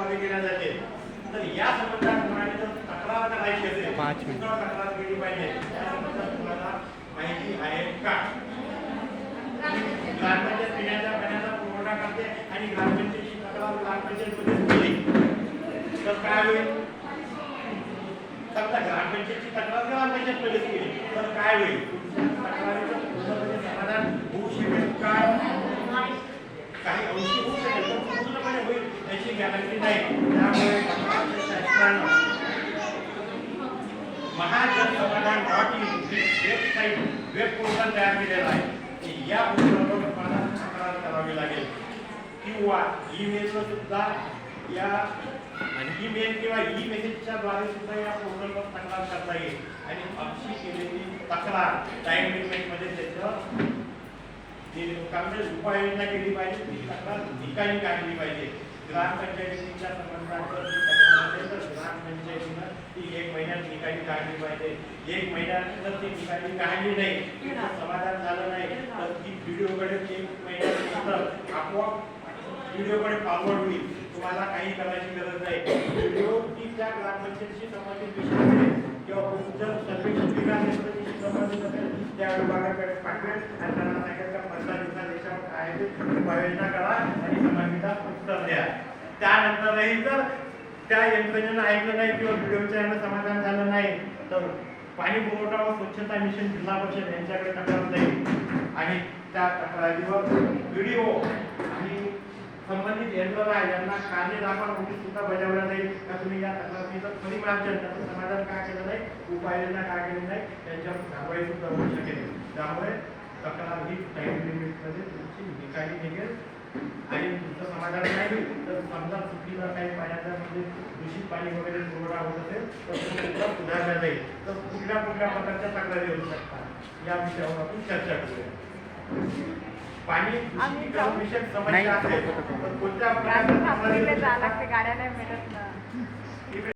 द्वारे केल्या जाते. तर या संबंधात कोणाने जर तक्रार करायची असेल तक्रार केली पाहिजे. या संबंधात तुम्हाला माहिती आहे का? ग्रामपंचायत पिण्याच्या पाण्याचा पुरवठा करते आणि ग्रामपंचायतीची तक्रार ग्रामपंचायतमध्ये केली. तर काय होईल? समजा ग्रामपंचायतची तक्रार ग्रामपंचायतमध्ये केली. तर काय होईल? तक्रारीचं पूर्णपणे समाधान होऊ शकेल का काही अंशी होऊ शकेल पण पूर्णपणे होईल याची गॅरंटी नाही त्यामुळे महाजन समाधान डॉट इन ही वेबसाईट वेब पोर्टल तयार केलेला आहे या पोर्टलवर तुम्हाला तक्रार करावी लागेल किंवा ईमेलवर सुद्धा या ईमेल किंवा ई मेसेजच्या द्वारे सुद्धा या पोर्टलवर तक्रार करता येईल आणि अशी केलेली तक्रार टाइम लिमिटमध्ये त्याचं जी कामगिरी उपाययोजना केली पाहिजे ती तक्रार निकाली काढली पाहिजे ग्रामपंचायतीच्या संबंधात जर ती ग्रामपंचायतीनं ती एक महिन्यात निकाली काढली पाहिजे. एक महिन्यात जर ती निकाली काढली नाही. तिचं समाधान झालं नाही. तर ती व्हिडिओकडे एक महिन्यानंतर आपोआप व्हिडिओकडे फॉरवर्ड होईल तुम्हाला काही करायची गरज नाही. व्हिडिओ ती त्या ग्रामपंचायतीशी संबंधित विषय किंवा जर सर्वेक्षण विकास संबंधित त्या विभागाकडे पाठवेल आणि त्यांना सांगितलं पंधरा दिवसा याच्यावर काय आहे ते उपाययोजना करा आणि संबंधिता उत्तर द्या. त्यानंतरही जर त्या यंत्रणेनं ऐकलं नाही किंवा व्हिडिओच्या यानं समाधान झालं नाही तर पाणी पुरवठा व स्वच्छता मिशन जिल्हा परिषद यांच्याकडे तक्रार जाईल. आणि त्या तक्रारीवर व्हिडिओ आणि संबंधित यंत्रणा यांना कारणे दाखवा नोटीस सुद्धा बजावल्या जाईल. का तुम्ही या तक्रारीचं परिमार्जन त्याचं समाधान का केलं नाही उपाययोजना का केली नाही त्यांच्यावर कारवाई सुद्धा होऊ शकेल. त्यामुळे तक्रार ही टाईम लिमिटमध्ये तुमची निकाली निघेल. आणि तुमचं समाधान नाही तर समजा चुकीला काही पाण्याच्या मध्ये दूषित पाणी वगैरे पुरवठा होत असेल तर तो सुद्धा सुधारला जाईल तर कुठल्या कुठल्या प्रकारच्या तक्रारी होऊ शकतात या विषयावर आपण चर्चा करूया. पाणी आम्ही जाऊ. नाही. कोणत्या जायला लागते गाड्या नाही भेटत ना